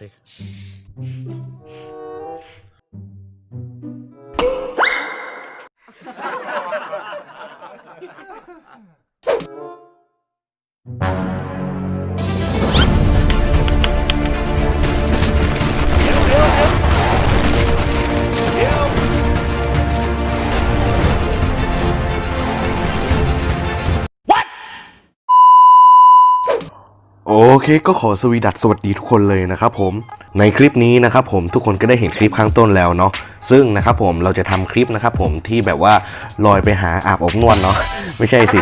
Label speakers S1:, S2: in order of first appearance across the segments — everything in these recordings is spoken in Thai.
S1: เโอเคก็ขอสวีดัสสวัสดีทุกคนเลยนะครับผมในคลิปนี้นะครับผมทุกคนก็ได้เห็นคลิปข้างต้นแล้วเนาะซึ่งนะครับผมเราจะทำคลิปนะครับผมที่แบบว่าลอยไปหาอาบอบนวดเนาะไม่ใช่สิ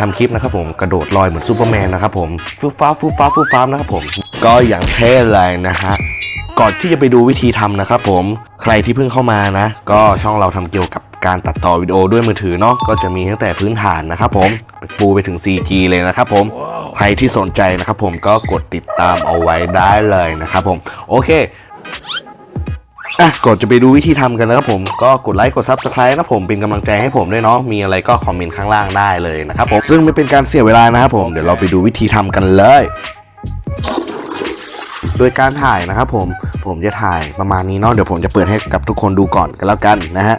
S1: ทำคลิปนะครับผมกระโดดลอยเหมือนซูเปอร์แมนนะครับผมฟูฟ้าฟูฟ้าฟูฟ้านะครับผมก็อย่างเท่เลยนะฮะก่อนที่จะไปดูวิธีทำนะครับผมใครที่เพิ่งเข้ามานะ ก็ช่องเราทำเกี่ยวกับการตัดต่อวิดีโอด้วยมือถือเนาะก็จะมีตั้งแต่พื้นฐานนะครับผมปูไปถึง CG เลยนะครับผม ใครที่สนใจนะครับผมก็กดติดตามเอาไว้ได้เลยนะครับผมโอเคอะก่อนจะไปดูวิธีทำกันนะครับผมก็กดไลค์กด Subscribe นะผมเป็นกำลังใจให้ผมด้วยเนาะมีอะไรก็คอมเมนต์ข้างล่างได้เลยนะครับผมซึ่งไม่เป็นการเสียเวลานะครับผมเดี๋ยวเราไปดูวิธีทำกันเลย โดยการถ่ายนะครับผมผมจะถ่ายประมาณนี้เนาะเดี๋ยวผมจะเปิดให้กับทุกคนดูก่อนกันแล้วกันนะฮะ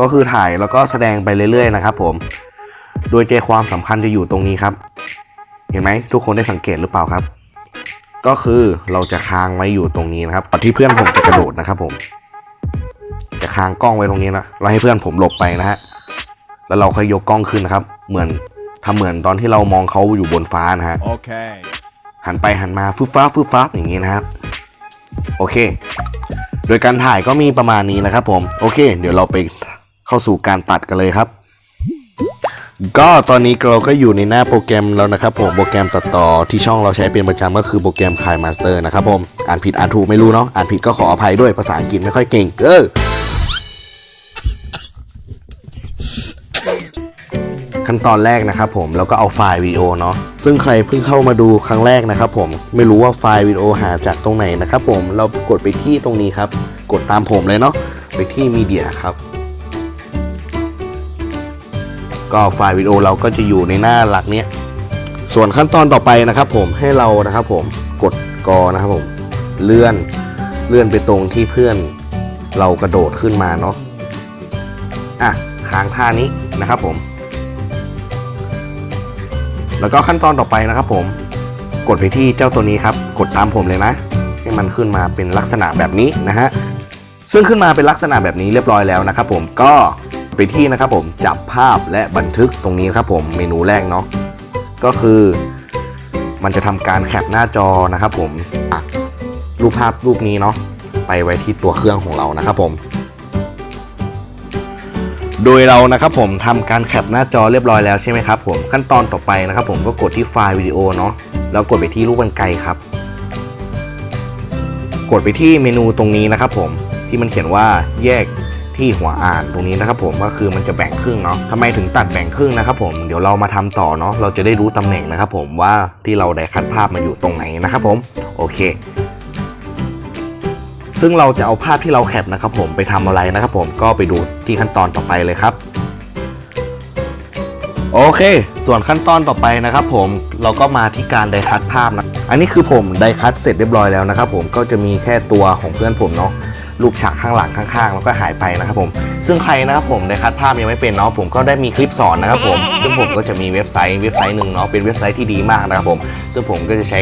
S1: ก็คือถ่ายแล้วก็แสดงไปเรื่อยๆนะครับผม โดยใจความสำคัญจะอยู่ตรงนี้ครับ เห็นไหมทุกคนได้สังเกตหรือเปล่าครับ ก็คือเราจะค้างไว้อยู่ตรงนี้นะครับตอนที่เพื่อนผมจะกระโดดนะครับผม จะค้างกล้องไว้ตรงนี้นะเราให้เพื่อนผมหลบไปนะฮะแล้วเราค่อยยกกล้องขึ้นนะครับ เหมือนทำเหมือนตอนที่เรามองเขาอยู่บนฟ้านะฮะ
S2: Okay.
S1: หันไปหันมาฟึบฟ้าฟึบฟ้าอย่างนี้นะครับโอเค โดยการถ่ายก็มีประมาณนี้นะครับผม โอเค เดี๋ยวเราไป เข้าสู่การตัดกันเลยครับ ก็ตอนนี้เราก็อยู่ในหน้าโปรแกรมแล้วนะครับผมโปรแกรมตัดต่อที่ช่องเราใช้เป็นประจำก็คือโปรแกรมคายมาสเตอร์นะครับผมอ่านผิดอ่านถูกไม่รู้เนาะอ่านผิดก็ขออภัยด้วยภาษาอังกฤษไม่ค่อยเก่งเออขั้นตอนแรกนะครับผมแล้วก็เอาไฟล์วิดีโอเนาะซึ่งใครเพิ่งเข้ามาดูครั้งแรกนะครับผมไม่รู้ว่าไฟล์วิดีโอหาจากตรงไหนนะครับผมเรากดไปที่ตรงนี้ครับ กดตามผมเลยเนาะไปที่มีเดียครับ ก็ไฟล์วิดีโอเราก็จะอยู่ในหน้าหลักเนี้ยส่วนขั้นตอนต่อไปนะครับ ผมให้เรานะครับ ผมกดกอนะครับผมเลื่อนเลื่อนไปตรงที่เพื่อนเรากระโดดขึ้นมาเนาะอะค้างท่านี้นะครับผม แล้วก็ขั้นตอนต่อไปนะครับ ผมกดไปที่เจ้าตัวนี้ครับ กดตามผมเลยนะ ให้มันขึ้นมาเป็นลักษณะแบบนี้นะฮะซึ่งขึ้นมาเป็นลักษณะแบบนี้เรียบร้อยแล้วนะครับ ผมก็ ไปที่นะครับผมจับภาพและบันทึกตรงนี้ครับผมเมนูแรกเนาะก็คือ มันจะทำการแคปหน้าจอนะครับผมรูปภาพรูปนี้เนาะไปไว้ที่ตัวเครื่องของเรานะครับผม โดยเรานะครับผมทำการแคปหน้าจอเรียบร้อยแล้วใช่ไหมครับผมขั้นตอนต่อไปนะครับผมก็กดที่ไฟล์วิดีโอเนาะแล้วกดไปที่รูปกรรไกครับ กดไปที่เมนูตรงนี้นะครับผมที่มันเขียนว่าแยก ที่หัวอ่านตรงนี้นะครับผมก็คือมันจะแบ่งครึ่งเนาะทำไมถึงตัดแบ่งครึ่งนะครับผมเดี๋ยวเรามาทำต่อเนาะเราจะได้รู้ตำแหน่งนะครับผมว่าที่เราได้คัดภาพมาอยู่ตรงไหนนะครับผมโอเค ซึ่งเราจะเอาภาพที่เราแคปนะครับผมไปทำอะไรนะครับผมก็ไปดูที่ขั้นตอนต่อไปเลยครับโอเค ส่วนขั้นตอนต่อไปนะครับผมเราก็มาที่การไดคัดภาพนะ อันนี้คือผมไดคัดเสร็จเรียบร้อยแล้วนะครับผมก็จะมีแค่ตัวของเพื่อนผมเนาะ รูปฉากข้างหลังข้างๆแล้วก็หายไปนะครับผม ซึ่งใครนะครับผมไดคัดภาพยังไม่เป็นเนาะผมก็ได้มีคลิปสอนนะครับผมซึ่งผมก็จะมีเว็บไซต์เว็บไซต์หนึ่งเนาะเป็นเว็บไซต์ที่ดีมากนะครับผม ซึ่งผมก็จะใช้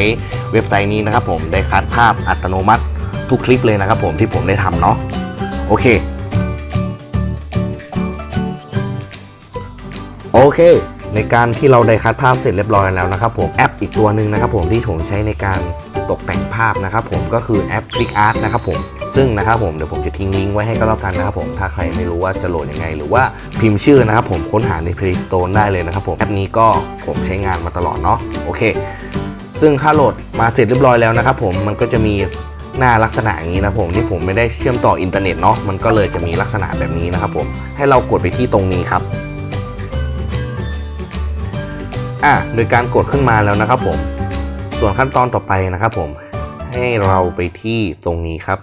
S1: เว็บไซต์นี้นะครับผมไดคัดภาพอัตโนมัติทุกคลิปเลยนะครับผมที่ผมได้ทำเนาะโอเคโอเคในการที่เราได้คัดภาพเสร็จเรียบร้อยแล้วนะครับผมแอปอีกตัวหนึ่งนะครับผมที่ผมใช้ในการ ตกแต่งภาพนะครับผมก็คือแอป Click Art นะครับผมซึ่งนะครับผมเดี๋ยวผมจะทิ้งลิงก์ไว้ให้ก็แล้วกันนะครับผมถ้าใครไม่รู้ว่าจะโหลดยังไง หรือว่าพิมพ์ชื่อนะครับผมค้นหาใน Play Store ได้เลยนะครับผมแอปนี้ก็ผมใช้งานมาตลอดเนาะโอเค ซึ่งถ้าโหลดมาเสร็จเรียบร้อยแล้วนะครับผมมันก็จะมีหน้าลักษณะอย่างนี้นะผมที่ผมไม่ได้เชื่อมต่ออินเทอร์เน็ตเนาะมันก็เลยจะมีลักษณะแบบนี้นะครับผมให้เรากดไปที่ตรงนี้ครับอะโดยการกดขึ้นมาแล้วนะครับผม ส่วนขั้นตอนต่อไปนะครับผมให้เราไปที่ตรงนี้ครับ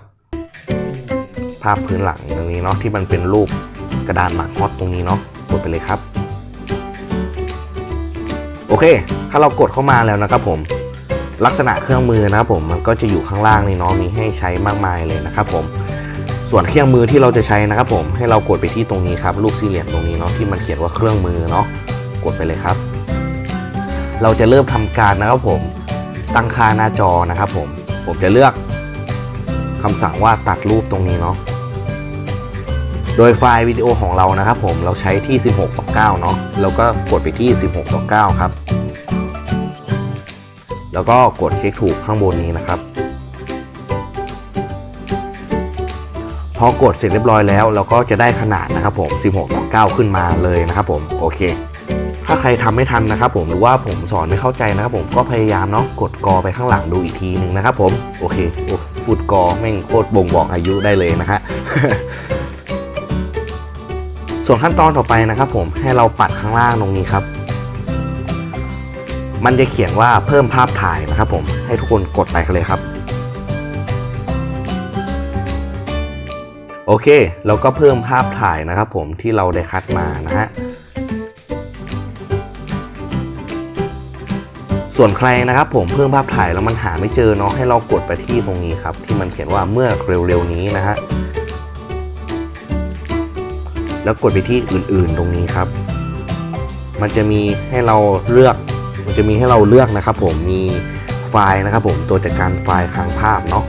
S1: ภาพพื้นหลังตรงนี้เนาะที่มันเป็นรูปกระดานหมักฮอตตรงนี้เนาะกดไปเลยครับ โอเค ถ้าเรากดเข้ามาแล้วนะครับผมลักษณะเครื่องมือนะครับผมมันก็จะอยู่ข้างล่างนี่เนาะมีให้ใช้มากมายเลยนะครับผมส่วนเครื่องมือที่เราจะใช้นะครับผมให้เรากดไปที่ตรงนี้ครับลูกสี่เหลี่ยมตรงนี้เนาะที่มันเขียนว่าเครื่องมือเนาะกดไปเลยครับ เราจะเริ่มทำการนะครับผม ตั้งค่าหน้าจอนะครับผม ผมจะเลือกคำสั่งว่าตัดรูปตรงนี้เนาะ โดยไฟล์วิดีโอของเรานะครับผมเราใช้ที่ 16 ต่อ 9 เนาะแล้วก็กดไปที่ 16 ต่อ 9 ครับ แล้วก็กดเช็คถูกข้างบนนี้นะครับ พอกดเสร็จเรียบร้อยแล้ว เราก็จะได้ขนาดนะครับผม 16 ต่อ 9 ขึ้นมาเลยนะครับผม โอเค ถ้าใครทำไม่ทันนะครับผมหรือว่าผมสอนไม่เข้าใจนะครับผมก็พยายามเนาะกดกอไปข้างหลังดูอีกทีหนึ่งนะครับผมโอเคโอ้ฟูดกอแม่งโคตรบ่งบอกอายุได้เลยนะฮะส่วนขั้นตอนต่อไปนะครับผมให้เราปัดข้างล่างตรงนี้ครับ มันจะเขียนว่าเพิ่มภาพถ่ายนะครับผมให้ทุกคนกดไปกันเลยครับ โอเคเราก็เพิ่มภาพถ่ายนะครับผมที่เราได้คัดมานะฮะ ส่วนใครนะครับผมเพิ่มภาพถ่ายแล้วมันหาไม่เจอเนาะให้เรากดไปที่ตรงนี้ครับ ที่มันเขียนว่าเมื่อเร็วๆนี้นะฮะแล้วกดไปที่อื่นๆตรงนี้ครับ มันจะมีให้เราเลือก มันจะมีให้เราเลือกนะครับ ผมมีไฟล์นะครับ ผมตัวจัดการไฟล์ค้างภาพเนาะ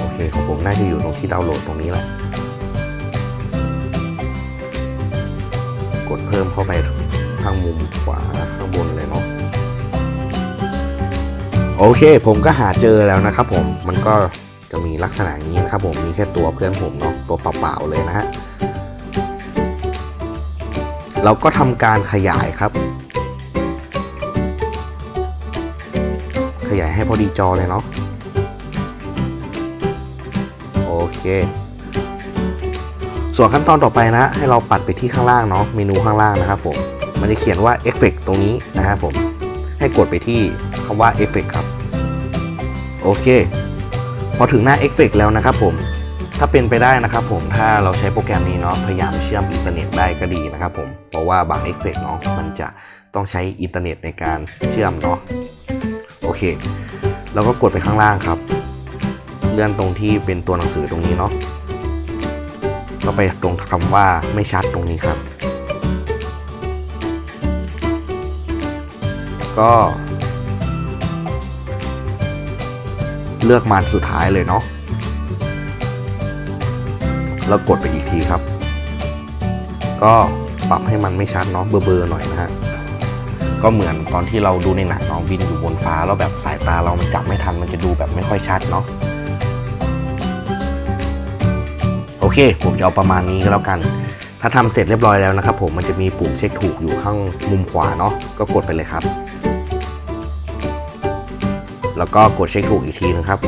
S1: โอเคของผมน่าจะอยู่ตรงที่ดาวน์โหลดตรงนี้แหละกดเพิ่มเข้าไปทางมุมขวาข้างบนเลย โอเค ผมก็หาเจอแล้วนะครับผมมันก็จะมีลักษณะนี้นะครับผมมีแค่ตัวเพื่อนผมเนาะตัวเปล่าๆเลยนะฮะเราก็ทำการขยายครับ ขยายให้พอดีจอเลยเนาะโอเค ส่วนขั้นตอนต่อไปนะ ให้เราปัดไปที่ข้างล่างเนาะเมนูข้างล่างนะครับผมมันจะเขียนว่า Effect ตรงนี้นะครับผม ให้กดไปที่คำว่า Effect ครับ โอเค พอถึงหน้า Effect แล้วนะครับผม ถ้าเป็นไปได้นะครับผม ถ้าเราใช้โปรแกรมนี้เนาะ พยายามเชื่อมอินเทอร์เน็ตได้ก็ดีนะครับผม เพราะว่าบาง Effect เนาะ มันจะต้องใช้อินเทอร์เน็ตในการเชื่อมเนาะ โอเค แล้วก็กดไปข้างล่างครับ เลื่อนตรงที่เป็นตัวหนังสือตรงนี้เนาะ ก็ไปตรงคำว่าไม่ชัดตรงนี้ครับ ก็ เลือกมันสุดท้ายเลยเนาะแล้วกดไปอีกทีครับ ก็ปรับให้มันไม่ชัดเนาะเบลอๆหน่อยนะฮะก็เหมือนตอนที่เราดูในหนังเนาะบินอยู่บนฟ้าแล้วแบบสายตาเรามันจับไม่ทันมันจะดูแบบไม่ค่อยชัดเนาะโอเค ผมจะเอาประมาณนี้ก็แล้วกัน ถ้าทำเสร็จเรียบร้อยแล้วนะครับผมมันจะมีปุ่มเช็คถูกอยู่ข้างมุมขวาเนาะก็กดไปเลยครับ แล้วก็กดเช็คถูกอีกทีนึงครับ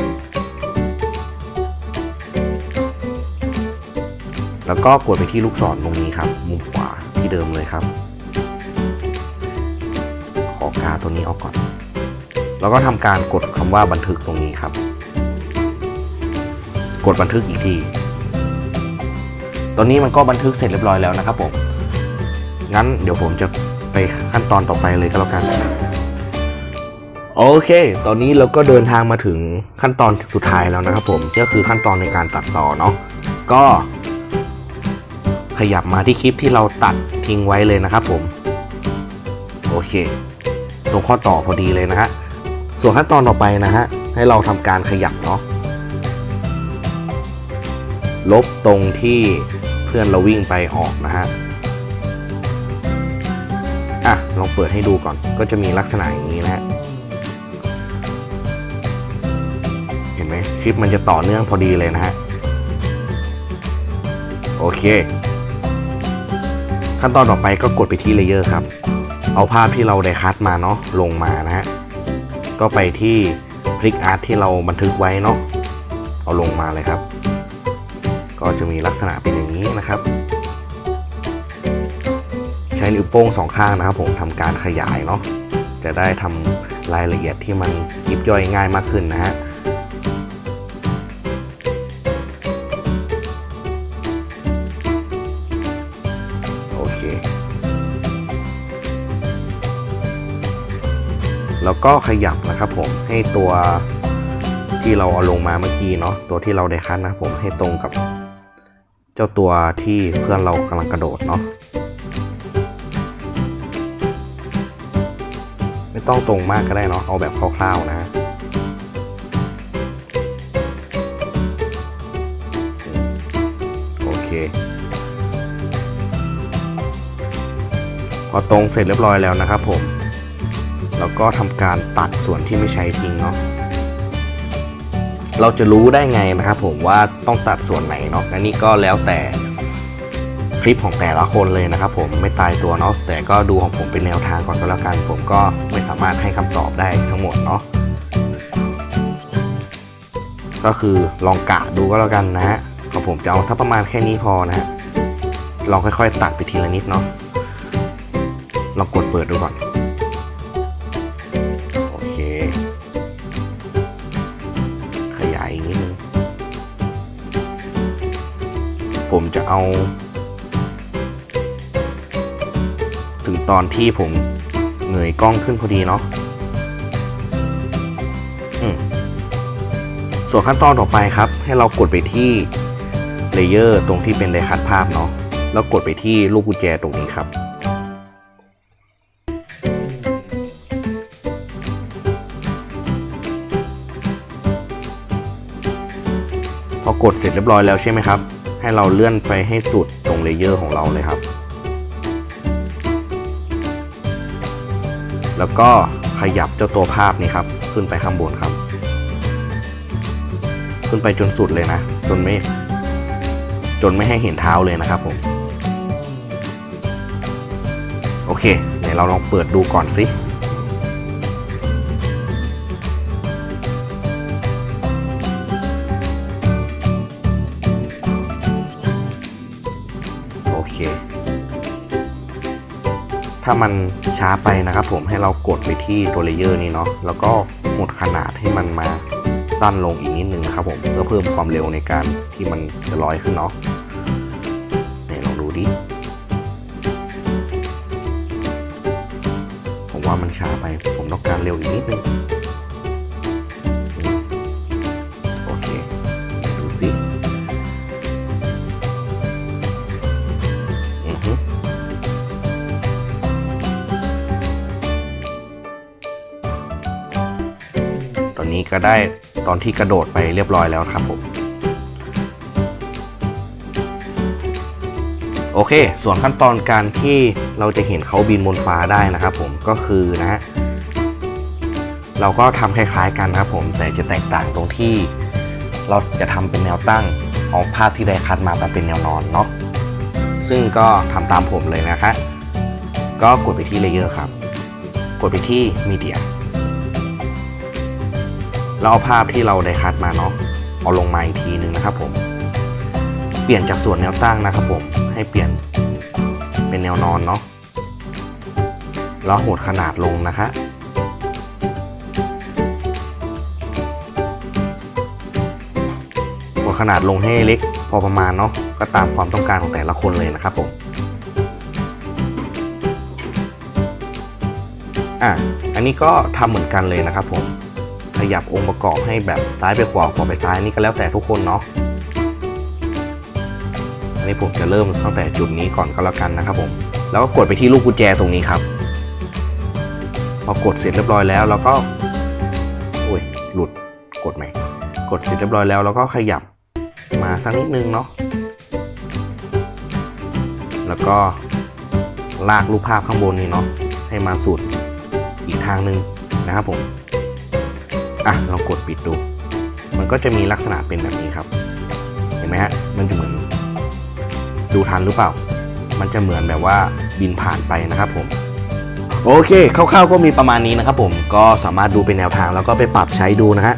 S1: แล้วก็กดไปที่ลูกศรตรงนี้ครับ มุมขวาที่เดิมเลยครับ ขอกาตัวนี้ออกก่อน แล้วก็ทำการกดคำว่าบันทึกตรงนี้ครับ กดบันทึกอีกทีตอนนี้มันก็บันทึกเสร็จเรียบร้อยแล้วนะครับผม งั้นเดี๋ยวผมจะไปขั้นตอนต่อไปเลยก็แล้วกัน โอเค ตอนนี้เราก็เดินทางมาถึงขั้นตอนสุดท้ายแล้วนะครับผมก็คือขั้นตอนในการตัดต่อเนาะก็ ขยับมาที่คลิปที่เราตัดทิ้งไว้เลยนะครับผม โอเค ตรงข้อต่อพอดีเลยนะฮะส่วนขั้นตอนต่อไปนะฮะให้เราทำการขยับเนาะลบตรงที่เพื่อนเราวิ่งไปออกนะฮะอะลองเปิดให้ดูก่อนก็จะมีลักษณะอย่างนี้นะฮะ ลิปมันจะต่อเนื่องพอดีเลยนะฮะ โอเค ขั้นตอนต่อไปก็กดไปที่เลเยอร์ครับ เอาภาพที่เราได้คัดมาเนาะลงมานะฮะ ก็ไปที่พลิกอาร์ตที่เราบันทึกไว้เนาะเอาลงมาเลยครับ ก็จะมีลักษณะเป็นอย่างนี้นะครับ ใช้นิ้วโป้งสองข้างนะครับผมทำการขยายเนาะจะได้ทำรายละเอียดที่มันยิบย่อยง่ายมากขึ้นนะฮะ ก็ขยับนะครับผมให้ตัวที่เราเอาลงมาเมื่อกี้เนาะตัวที่เราได้คัดนะครับผมให้ตรงกับ เจ้าตัวที่เพื่อนเรากำลังกระโดดเนาะไม่ต้องตรงมากก็ได้เนาะเอาแบบคร่าวๆนะโอเคพอตรงเสร็จเรียบร้อยแล้วนะครับผม แล้วก็ทำการตัดส่วนที่ไม่ใช้ทิ้งเนาะเราจะรู้ได้ไงนะครับผมว่าต้องตัดส่วนไหนเนาะอันนี้ก็แล้วแต่คลิปของแต่ละคนเลยนะครับผมไม่ตายตัวเนาะแต่ก็ดูของผมเป็นแนวทางก่อนก็แล้วกัน ผมก็ไม่สามารถให้คำตอบได้ทั้งหมดเนาะก็คือลองกะดูก็แล้วกันนะฮะของผมจะเอาสักประมาณแค่นี้พอนะฮะลองค่อยๆ ตัดไปทีละนิดเนาะลองกดเปิดดูก่อน ผมจะเอา ถึงตอนที่ผมเงยกล้องขึ้นพอดีเนาะส่วนขั้นตอนต่อไปครับ ให้เรากดไปที่เลเยอร์ตรงที่เป็นไดคัดภาพเนาะแล้วกดไปที่ลูกกุญแจตรงนี้ครับพอกดเสร็จเรียบร้อยแล้วใช่ไหมครับ ให้เราเลื่อนไปให้สุดตรงเลเยอร์ของเราเลยครับ แล้วก็ขยับเจ้าตัวภาพนี่ครับ ขึ้นไปข้างบนครับ ขึ้นไปจนสุดเลยนะ จนไม่ จนไม่ให้เห็นเท้าเลยนะครับผม โอเคเดี๋ยวเราลองเปิดดูก่อนสิ ถ้ามันช้าไปนะครับผมให้เรากดไปที่ตัวเลเยอร์นี้เนาะแล้วก็หดขนาดให้มันมาสั้นลงอีกนิดนึงครับผมเพื่อเพิ่มความเร็วในการที่มันจะลอยขึ้นเนาะเนี่ยลองดูดิผมว่ามันช้าไปผมต้องการเร็วอีกนิดนึง ก็ได้ตอนที่กระโดดไปเรียบร้อยแล้วครับผมโอเค ส่วนขั้นตอนการที่เราจะเห็นเขาบินบนฟ้าได้นะครับผมก็คือนะฮะเราก็ทำคล้ายๆกันนะครับผมแต่จะแตกต่างตรงที่ เราจะทำเป็นแนวตั้งเอาภาพที่ได้คัดมามาเป็นแนวนอนเนาะซึ่งก็ทำตามผมเลยนะคะก็กดไปที่เลเยอร์ครับ กดไปที่มีเดีย แล้วเอาภาพที่เราได้คัดมาเนาะเอาลงมาอีกทีหนึ่งนะครับผม เปลี่ยนจากส่วนแนวตั้งนะครับผมให้เปลี่ยนเป็นแนวนอนเนาะแล้วหดขนาดลงนะคะกดขนาดลงให้เล็กพอประมาณเนาะก็ตามความต้องการของแต่ละคนเลยนะครับผมอะอันนี้ก็ทำเหมือนกันเลยนะครับผม ยับองค์ประกอบให้แบบซ้ายไปขวาขวาไปซ้ายนี่ก็แล้วแต่ทุกคนเนาะอันนี้ผมจะเริ่มตั้งแต่จุดนี้ก่อนก็แล้วกันนะครับผมแล้วก็กดไปที่ลูกกุญแจตรงนี้ครับ พอกดเสร็จเรียบร้อยแล้วเราก็โอ้ยหลุดกดไหมกดเสร็จเรียบร้อยแล้วเราก็ขยับมาสักนิดนึงเนาะแล้วก็ลากรูปภาพข้างบนนี้เนาะให้มาสุดอีกทางหนึ่งนะครับผม อะลองกดปิดดู มันก็จะมีลักษณะเป็นแบบนี้ครับ เห็นไหมฮะ มันจะเหมือน ดูทันหรือเปล่า มันจะเหมือนแบบว่าบินผ่านไปนะครับผม โอเคคร่าวๆก็มีประมาณนี้นะครับผมก็สามารถดูเป็นแนวทางแล้วก็ไปปรับใช้ดูนะฮะ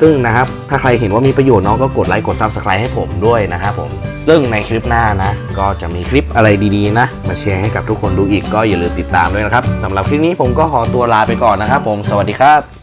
S1: ซึ่งนะครับ ถ้าใครเห็นว่ามีประโยชน์น้องก็กดไลค์กด Subscribe ให้ผมด้วยนะครับผม ซึ่งในคลิปหน้านะ ก็จะมีคลิปอะไรดีๆนะ มาแชร์ให้กับทุกคนดูอีกก็อย่าลืมติดตามด้วยนะครับสำหรับคลิปนี้ผมก็ขอตัวลาไปก่อนนะครับผม สวัสดีครับ